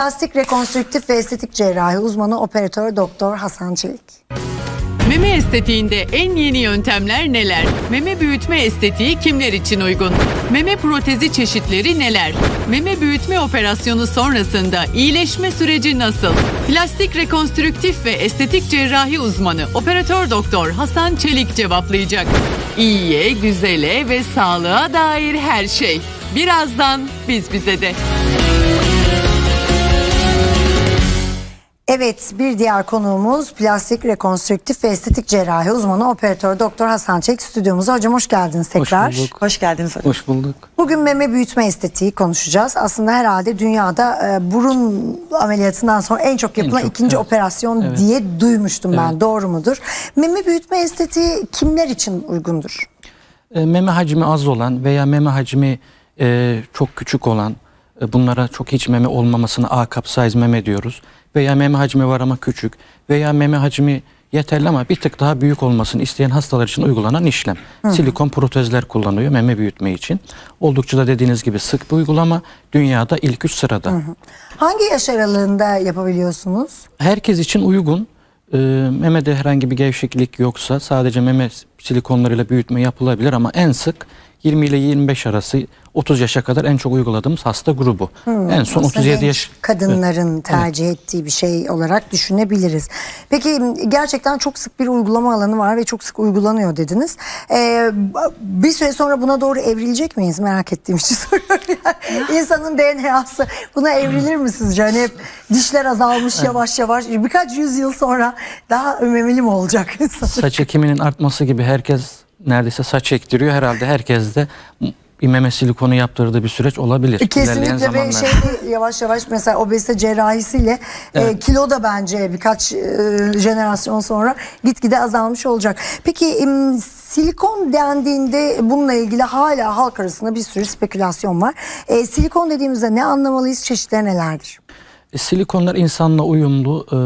Plastik rekonstrüktif ve estetik cerrahi uzmanı operatör doktor Hasan Çelik. Meme estetiğinde en yeni yöntemler neler? Meme büyütme estetiği kimler için uygun? Meme protezi çeşitleri neler? Meme büyütme operasyonu sonrasında iyileşme süreci nasıl? Plastik rekonstrüktif ve estetik cerrahi uzmanı operatör doktor Hasan Çelik cevaplayacak. İyiye, güzele ve sağlığa dair her şey. Birazdan biz bize de. Evet bir diğer konuğumuz plastik rekonstrüktif ve estetik cerrahi uzmanı operatör doktor Hasan Çelik stüdyomuza. Hocam hoş geldiniz tekrar. Hoş bulduk. Hoş geldiniz hocam. Hoş bulduk. Bugün meme büyütme estetiği konuşacağız. Aslında herhalde dünyada e, burun ameliyatından sonra en çok yapılan çok, ikinci evet. operasyon Evet. diye duymuştum ben. Doğru mudur? Meme büyütme estetiği kimler için uygundur? E, meme hacmi az olan veya meme hacmi e, çok küçük olan bunlara çok hiç meme olmamasına A cup size meme diyoruz. Veya meme hacmi var ama küçük veya meme hacmi yeterli ama bir tık daha büyük olmasını isteyen hastalar için uygulanan işlem. Silikon protezler kullanılıyor meme büyütme için. Oldukça da dediğiniz gibi sık bir uygulama. Dünyada ilk üç sırada. Hangi yaş aralığında yapabiliyorsunuz? Herkes için uygun. Ee, memede herhangi bir gevşeklik yoksa sadece meme silikonlarıyla büyütme yapılabilir ama en sık 20 ile 25 arası 30 yaşa kadar en çok uyguladığımız hasta grubu. en son Aslında 37 genç yaş. kadınların tercih ettiği bir şey olarak düşünebiliriz. Peki gerçekten çok sık bir uygulama alanı var ve çok sık uygulanıyor dediniz. Ee, bir süre sonra buna doğru evrilecek miyiz? Merak ettiğim için soruyorum. Yani İnsanın DNA'sı buna evrilir mi sizce? Hani hep dişler azalmış yavaş yavaş. Birkaç yüzyıl sonra daha memeli mi olacak? Saç ekiminin artması gibi herkes neredeyse saç ektiriyor. Herhalde herkes de bir meme silikonu yaptırdığı bir süreç olabilir. ilerleyen Kesinlikle ve şey yavaş yavaş mesela obezite cerrahisiyle e, kilo da bence birkaç e, jenerasyon sonra gitgide azalmış olacak. Peki em, silikon dendiğinde bununla ilgili hala halk arasında bir sürü spekülasyon var. E, silikon dediğimizde ne anlamalıyız? Çeşitleri nelerdir? E, Silikonlar insanla uyumlu, e,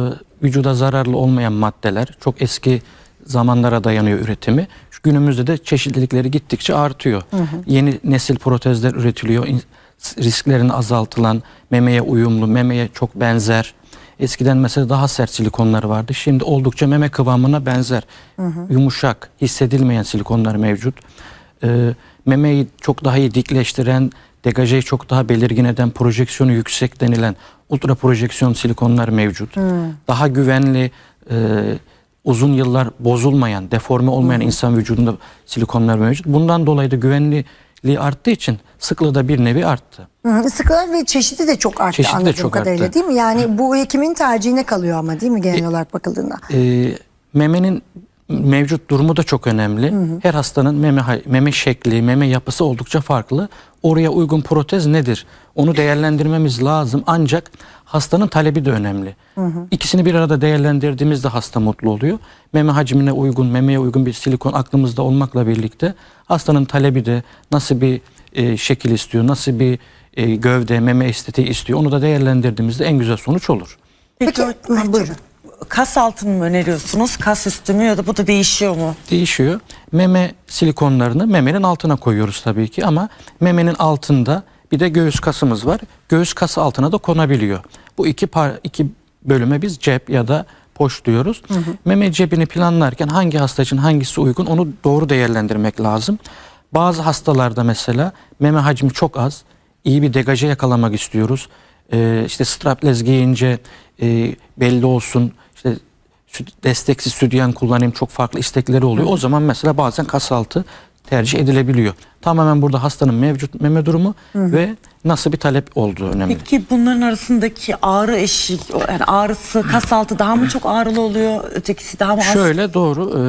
vücuda zararlı olmayan maddeler. Çok eski zamanlara dayanıyor üretimi. Şu günümüzde de çeşitlilikleri gittikçe artıyor. Yeni nesil protezler üretiliyor. İn- Risklerini azaltılan, memeye uyumlu, memeye çok benzer. Eskiden mesela daha sert silikonlar vardı. Şimdi oldukça meme kıvamına benzer. Yumuşak, hissedilmeyen silikonlar mevcut. E, memeyi çok daha iyi dikleştiren, degajeyi çok daha belirgin eden, projeksiyonu yüksek denilen ultra projeksiyon silikonlar mevcut. Daha güvenli, e, uzun yıllar bozulmayan, deforme olmayan insan vücudunda silikonlar mevcut. Bundan dolayı da güvenliği arttığı için sıklığı da bir nevi arttı. Hı, Sıkılar ve çeşidi de çok arttı Çeşidi de çok kadarıyla arttı. değil mi? Yani bu hekimin tercihine kalıyor ama değil mi genel olarak bakıldığında? E, memenin mevcut durumu da çok önemli. Her hastanın meme meme şekli, meme yapısı oldukça farklı. Oraya uygun protez nedir? Onu değerlendirmemiz lazım. Ancak hastanın talebi de önemli. İkisini bir arada değerlendirdiğimizde hasta mutlu oluyor. Meme hacmine uygun, memeye uygun bir silikon aklımızda olmakla birlikte hastanın talebi de nasıl bir e, şekil istiyor, nasıl bir e, gövde, meme estetiği istiyor. Onu da değerlendirdiğimizde en güzel sonuç olur. Peki, Peki, hı, buyurun. Kas altını mı öneriyorsunuz? Kas üstü mü ya da bu da değişiyor mu? değişiyor. Meme silikonlarını memenin altına koyuyoruz tabii ki ama memenin altında bir de göğüs kasımız var. Göğüs kası altına da konabiliyor. Bu iki par iki bölüme biz cep ya da poş diyoruz. Meme cebini planlarken hangi hasta için hangisi uygun onu doğru değerlendirmek lazım. Bazı hastalarda mesela meme hacmi çok az. iyi bir degaje yakalamak istiyoruz. Ee, işte strapless giyince e, belli olsun. İşte desteksiz sütyen kullanayım çok farklı istekleri oluyor. O zaman mesela bazen kas altı tercih edilebiliyor. Tamamen burada hastanın mevcut meme durumu ve nasıl bir talep olduğu önemli. Peki bunların arasındaki ağrı eşik, yani ağrısı kas altı daha mı çok ağrılı oluyor? Ötekisi daha mı az? Şöyle doğru e,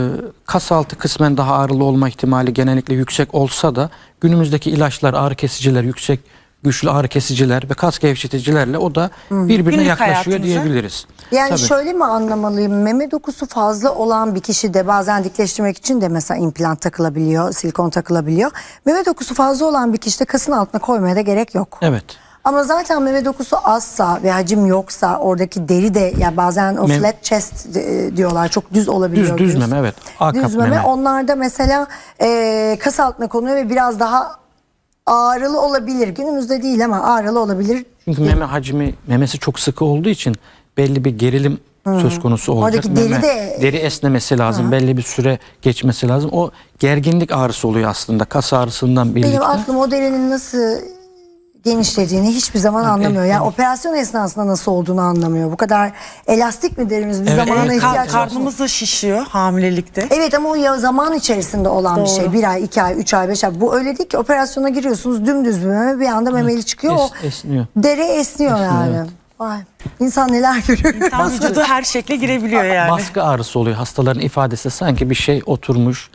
kas altı kısmen daha ağrılı olma ihtimali genellikle yüksek olsa da günümüzdeki ilaçlar ağrı kesiciler yüksek güçlü ağrı kesiciler ve kas gevşeticilerle o da birbirine Günlük yaklaşıyor hayatımıza. diyebiliriz. Yani Tabii. şöyle mi anlamalıyım? Meme dokusu fazla olan bir kişi de bazen dikleştirmek için de mesela implant takılabiliyor, silikon takılabiliyor. Meme dokusu fazla olan bir kişi de kasın altına koymaya da gerek yok. Evet. Ama zaten meme dokusu azsa ve hacim yoksa oradaki deri de ya bazen o Mem- flat chest e, diyorlar çok düz olabiliyor. Düz- düz meme, evet. A Düz meme. meme. Onlarda mesela e, kas altına konuyor ve biraz daha ağrılı olabilir. Günümüzde değil ama ağrılı olabilir Çünkü meme hacmi, memesi çok sıkı olduğu için belli bir gerilim söz konusu olacak. Oradaki deri Meme- de- deri esnemesi lazım. Belli bir süre geçmesi lazım. O gerginlik ağrısı oluyor aslında. Kas ağrısından birlikte. Benim aklım o derinin nasıl genişlediğini hiçbir zaman anlamıyor. Yani operasyon esnasında nasıl olduğunu anlamıyor. Bu kadar elastik mi derimiz bir Evet, zamana evet. Kar- ihtiyaç var. karnımız da şişiyor hamilelikte. Evet ama o ya zaman içerisinde olan bir şey. Bir ay, iki ay, üç ay, beş ay. Bu öyle değil ki operasyona giriyorsunuz dümdüz bir meme bir anda memeli çıkıyor. o Es- esniyor. Deri esniyor, yani. Vay. İnsan neler görüyor. İnsan vücudu her şekle girebiliyor yani. Baskı ağrısı oluyor. Hastaların ifadesi sanki bir şey oturmuş.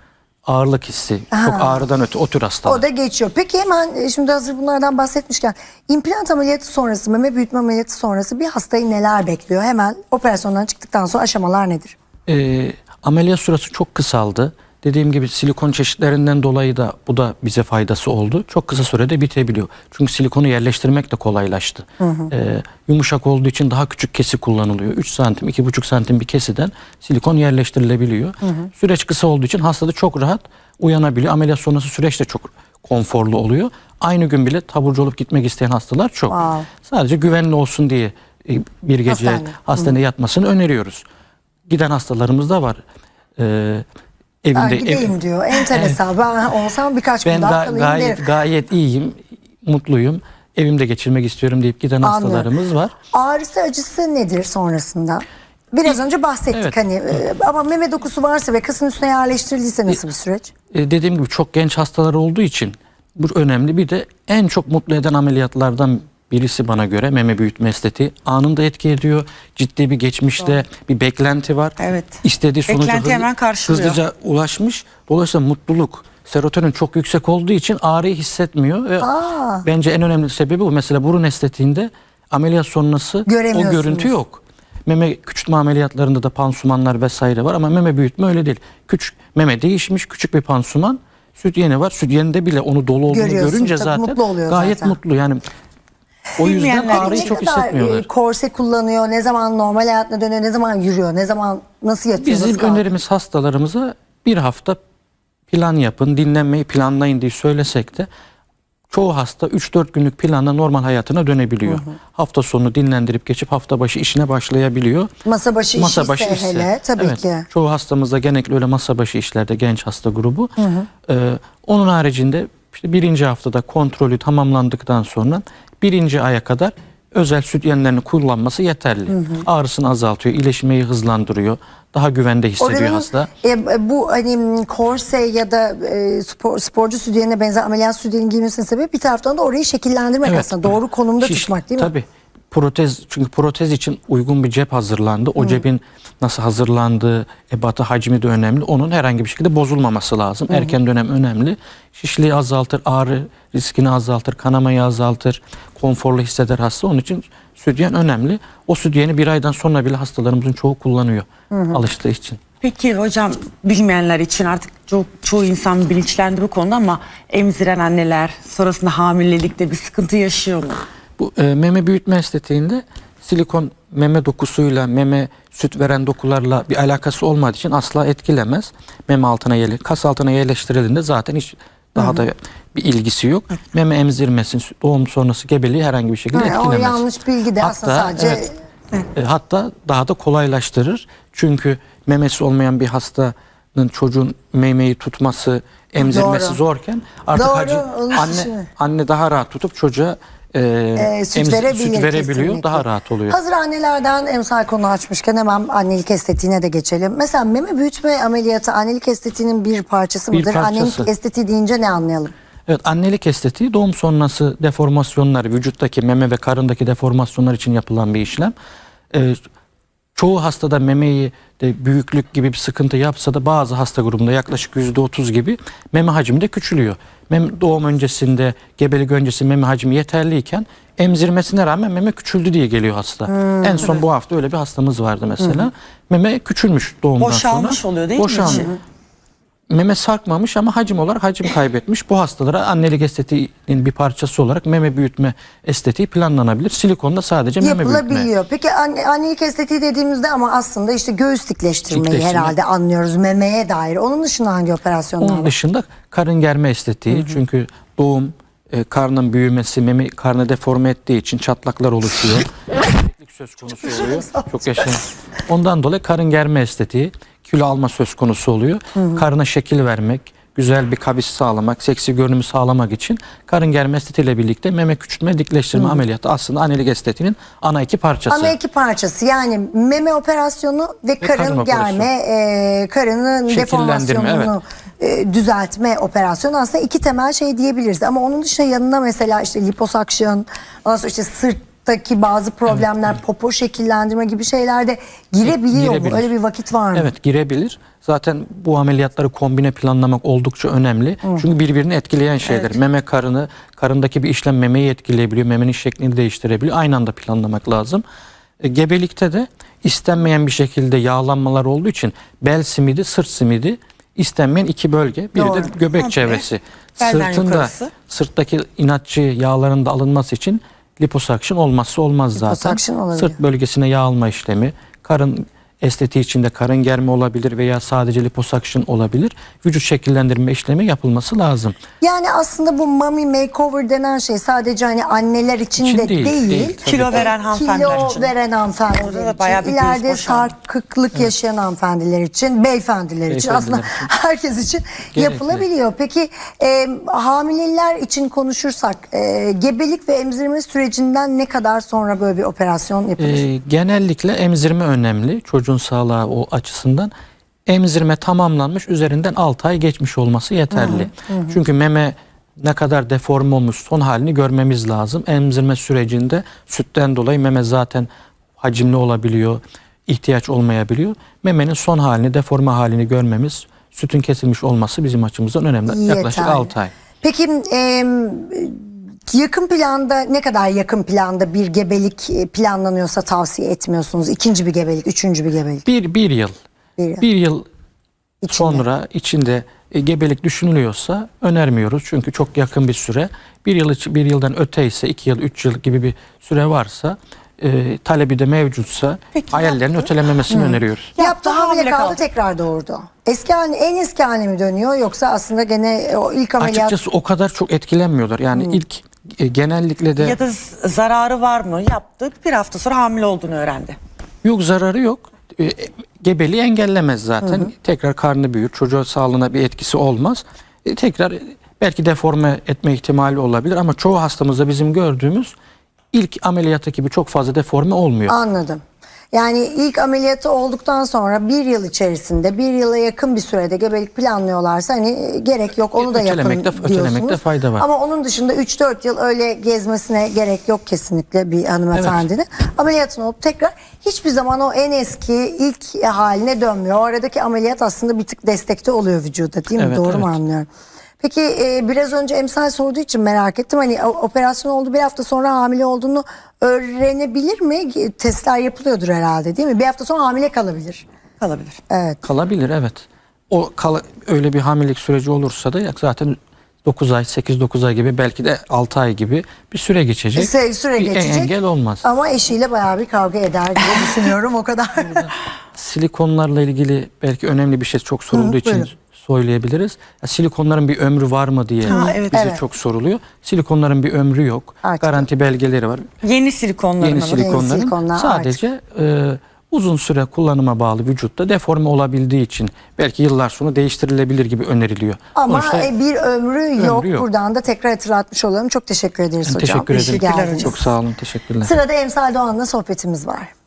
Ağırlık hissi. Çok ağrıdan öte o tür hastalar. O da geçiyor. Peki hemen e, şimdi hazır bunlardan bahsetmişken implant ameliyatı sonrası, meme büyütme ameliyatı sonrası bir hastayı neler bekliyor? Hemen operasyondan çıktıktan sonra aşamalar nedir? Ee, ameliyat süresi çok kısaldı. Dediğim gibi silikon çeşitlerinden dolayı da bu da bize faydası oldu. Çok kısa sürede bitebiliyor. Çünkü silikonu yerleştirmek de kolaylaştı. Ee, yumuşak olduğu için daha küçük kesi kullanılıyor. 3 santim, 2,5 santim bir kesiden silikon yerleştirilebiliyor. Süreç kısa olduğu için hasta da çok rahat uyanabiliyor. Ameliyat sonrası süreç de çok konforlu oluyor. Aynı gün bile taburcu olup gitmek isteyen hastalar çok. Wow. Sadece güvenli olsun diye e, bir gece Hastane. hastaneye yatmasını öneriyoruz. Giden hastalarımız da var. Ee, Ben evinde gideyim ev- diyor. Enteresan. Ben olsam birkaç ben gün daha ga- kalayım gayet derim. gayet iyiyim, mutluyum. Evimde geçirmek istiyorum deyip giden Anlıyorum. hastalarımız var. Ağrısı acısı nedir sonrasında? Biraz önce bahsettik Evet. hani e, ama meme dokusu varsa ve kasın üstüne yerleştirildiyse nasıl bir süreç? Ee, dediğim gibi çok genç hastalar olduğu için bu önemli. Bir de en çok mutlu eden ameliyatlardan birisi bana göre meme büyütme estetiği. Anında etki ediyor. Ciddi bir geçmişte bir beklenti var. Evet. İstediği sonuca Beklenti hızlı- hemen karşılıyor. hızlıca ulaşmış. Dolayısıyla mutluluk, serotonin çok yüksek olduğu için ağrıyı hissetmiyor. Ve Aa. bence en önemli sebebi bu. Mesela burun estetiğinde ameliyat sonrası o görüntü yok. Meme küçültme ameliyatlarında da pansumanlar vesaire var ama meme büyütme öyle değil. Küçük meme değişmiş küçük bir pansuman. Süt yeni var. Süt yenide bile onu dolu olduğunu Görüyorsun, görünce zaten mutlu gayet zaten. mutlu. Yani o yüzden Bilmeyenler ağrıyı ne çok kadar, hissetmiyorlar. e, korse kullanıyor, ne zaman normal hayatına dönüyor, ne zaman yürüyor, ne zaman nasıl yatıyor, Bizim kalkıyor? önerimiz hastalarımıza bir hafta plan yapın, dinlenmeyi planlayın diye söylesek de çoğu hasta 3-4 günlük planla normal hayatına dönebiliyor. Hafta sonu dinlendirip geçip hafta başı işine başlayabiliyor. Masa başı işi ise hele tabii evet, ki. Çoğu hastamızda genellikle öyle masa başı işlerde genç hasta grubu. Ee, onun haricinde işte birinci haftada kontrolü tamamlandıktan sonra birinci aya kadar özel süt yenlerini kullanması yeterli. Ağrısını azaltıyor, iyileşmeyi hızlandırıyor. Daha güvende hissediyor Oranın, hasta. e, bu hani korse ya da e, spor, sporcu sütyenine benzer ameliyat sütyenin giymesinin sebebi bir taraftan da orayı şekillendirmek Evet. aslında. Doğru konumda Şiş- tutmak değil mi? Tabii. Protez çünkü protez için uygun bir cep hazırlandı. O cebin nasıl hazırlandığı, ebatı, hacmi de önemli. Onun herhangi bir şekilde bozulmaması lazım. Erken dönem önemli. Şişliği azaltır, ağrı riskini azaltır, kanamayı azaltır, konforlu hisseder hasta. Onun için sütyen önemli. O sütyeni bir aydan sonra bile hastalarımızın çoğu kullanıyor alıştığı için. Peki hocam bilmeyenler için artık çok çoğu insan bilinçlendi bu konuda ama emziren anneler sonrasında hamilelikte bir sıkıntı yaşıyor mu? Bu e, meme büyütme estetiğinde silikon meme dokusuyla, meme süt veren dokularla bir alakası olmadığı için asla etkilemez. Meme altına yerle, kas altına yerleştirildiğinde zaten hiç daha da bir ilgisi yok. Meme emzirmesi, doğum sonrası gebeliği herhangi bir şekilde o etkilemez. yanlış bilgi de aslında sadece- evet, e, hatta daha da kolaylaştırır. Çünkü memesi olmayan bir hastanın çocuğun memeyi tutması, emzirmesi Doğru. zorken artık Doğru, hacı, anne anne daha rahat tutup çocuğa e, e, süt emzi- verebilir süt verebiliyor. kesinlikle. Daha rahat oluyor. Hazır annelerden emsal konu açmışken hemen annelik estetiğine de geçelim. Mesela meme büyütme ameliyatı annelik estetiğinin bir parçası Bir mıdır? parçası. Annelik estetiği deyince ne anlayalım? Evet annelik estetiği doğum sonrası deformasyonlar, vücuttaki meme ve karındaki deformasyonlar için yapılan bir işlem. Ee, çoğu hastada memeyi de büyüklük gibi bir sıkıntı yapsa da bazı hasta grubunda yaklaşık %30 gibi meme hacmi de küçülüyor. Mem doğum öncesinde, gebelik öncesi meme hacmi yeterliyken emzirmesine rağmen meme küçüldü diye geliyor hasta. en son bu hafta öyle bir hastamız vardı mesela. Meme küçülmüş doğumdan Boşalmış sonra. oluyor değil mi Boşalmış. Meme sarkmamış ama hacim olarak hacim kaybetmiş. Bu hastalara annelik estetiğinin bir parçası olarak meme büyütme estetiği planlanabilir. Silikonda sadece meme büyütme. Yapılabiliyor. Peki anne, annelik estetiği dediğimizde ama aslında işte göğüs dikleştirmeyi Dikleştirme. herhalde anlıyoruz memeye dair. Onun dışında hangi operasyonlar Onun var? dışında karın germe estetiği çünkü doğum e, karnın büyümesi, memi karnı deforme ettiği için çatlaklar oluşuyor. Söz konusu oluyor. Çok yaşayan. Ondan dolayı karın germe estetiği, kilo alma söz konusu oluyor. Karına şekil vermek, güzel bir kavis sağlamak, seksi görünümü sağlamak için karın germe estetiğiyle birlikte meme küçültme, dikleştirme ameliyatı aslında annelik estetiğinin ana iki parçası. Ama iki parçası yani meme operasyonu ve, karın, karın germe, e, karının deformasyonunu e, düzeltme operasyonu aslında iki temel şey diyebiliriz. Ama onun dışında yanına mesela işte liposuction, ondan sonra sırttaki bazı problemler, popo şekillendirme gibi şeyler de girebiliyor mu? Girebilir. Öyle bir vakit var mı? Evet girebilir. Zaten bu ameliyatları kombine planlamak oldukça önemli. Çünkü birbirini etkileyen şeyler. Meme karını, karındaki bir işlem memeyi etkileyebiliyor. Memenin şeklini değiştirebiliyor. Aynı anda planlamak lazım. E, gebelikte de istenmeyen bir şekilde yağlanmalar olduğu için bel simidi, sırt simidi istenmeyen iki bölge. Biri Doğru. de göbek Komple. çevresi. Belden Sırtında, yukarısı. sırttaki inatçı yağların da alınması için liposuction olmazsa olmaz zaten. Liposuction olabilir. Sırt bölgesine yağ alma işlemi, karın estetiği içinde karın germe olabilir veya sadece liposuction olabilir. Vücut şekillendirme işlemi yapılması lazım. Yani aslında bu mommy makeover denen şey sadece hani anneler için, İçin de değil, değil. değil. Kilo veren hanımefendiler Kilo için. veren hanımefendiler Orada da için, bir ileride sarkıklık yaşayan hanımefendiler için, beyefendiler için aslında için. herkes için Gerekli. yapılabiliyor. Peki e, hamileler için konuşursak e, gebelik ve emzirme sürecinden ne kadar sonra böyle bir operasyon yapılır? Ee, genellikle emzirme önemli çocuğun sağlığı o açısından. Emzirme tamamlanmış üzerinden 6 ay geçmiş olması yeterli. Çünkü meme ne kadar deforme olmuş son halini görmemiz lazım. Emzirme sürecinde sütten dolayı meme zaten hacimli olabiliyor, ihtiyaç olmayabiliyor. Memenin son halini, deforme halini görmemiz, sütün kesilmiş olması bizim açımızdan önemli. Yaklaşık Yeterli. 6 ay. Peki e, yakın planda ne kadar yakın planda bir gebelik e, planlanıyorsa tavsiye etmiyorsunuz? İkinci bir gebelik, üçüncü bir gebelik. Bir, bir yıl. Bir yıl. Bir yıl İçinde. sonra içinde e, gebelik düşünülüyorsa önermiyoruz. Çünkü çok yakın bir süre. Bir yıl bir yıldan öte ise iki yıl, üç yıl gibi bir süre varsa e, talebi de mevcutsa Peki, hayallerin yaptı. ötelememesini öneriyoruz. Yaptı hamile hamile kaldı, kaldı. tekrar doğurdu. Eski haline, en eski haline mi dönüyor yoksa aslında gene o ilk ameliyat Açıkçası o kadar çok etkilenmiyorlar. Yani ilk e, genellikle de Ya da zararı var mı? Yaptı. Bir hafta sonra hamile olduğunu öğrendi. Yok zararı yok. E, e, gebeliği engellemez zaten. Tekrar karnı büyür. Çocuğa sağlığına bir etkisi olmaz. E, tekrar e, belki deforme etme ihtimali olabilir ama çoğu hastamızda bizim gördüğümüz ilk ameliyatı gibi çok fazla deforme olmuyor. anladım. Yani ilk ameliyatı olduktan sonra bir yıl içerisinde bir yıla yakın bir sürede gebelik planlıyorlarsa hani e, gerek yok onu da yapın Ötelemekte- diyorsunuz. ötelemekte fayda var. Ama onun dışında 3-4 yıl öyle gezmesine gerek yok kesinlikle bir hanımefendinin. Ameliyatın olup tekrar hiçbir zaman o en eski ilk haline dönmüyor. O aradaki ameliyat aslında bir tık destekte oluyor vücuda değil mi? Evet, Doğru mu evet. anlıyorum? Peki e, biraz önce emsal sorduğu için merak ettim. Hani operasyon oldu bir hafta sonra hamile olduğunu öğrenebilir mi? Testler yapılıyordur herhalde değil mi? Bir hafta sonra hamile kalabilir. Kalabilir. Evet. Kalabilir evet. O kala- öyle bir hamilelik süreci olursa da zaten 9 ay, 8-9 ay gibi belki de 6 ay gibi bir süre geçecek. Süre, süre bir en- geçecek. engel olmaz. Ama eşiyle bayağı bir kavga eder diye düşünüyorum o kadar. Silikonlarla ilgili belki önemli bir şey çok sorulduğu Hı, için buyurun. söyleyebiliriz. Ya, silikonların bir ömrü var mı diye Ha, evet. bize Evet. çok soruluyor. Silikonların bir ömrü yok. Artık Garanti belgeleri var. Yeni silikonların Yeni silikonların silikonlar sadece e, uzun süre kullanıma bağlı vücutta deforme olabildiği için belki yıllar sonra değiştirilebilir gibi öneriliyor. Ama Sonuçta e, bir ömrü, yok. yok. Buradan da tekrar hatırlatmış olalım. Çok teşekkür ederiz hocam. teşekkür ederim. Çok sağ olun. Teşekkürler. Sırada Emsal Doğan'la sohbetimiz var.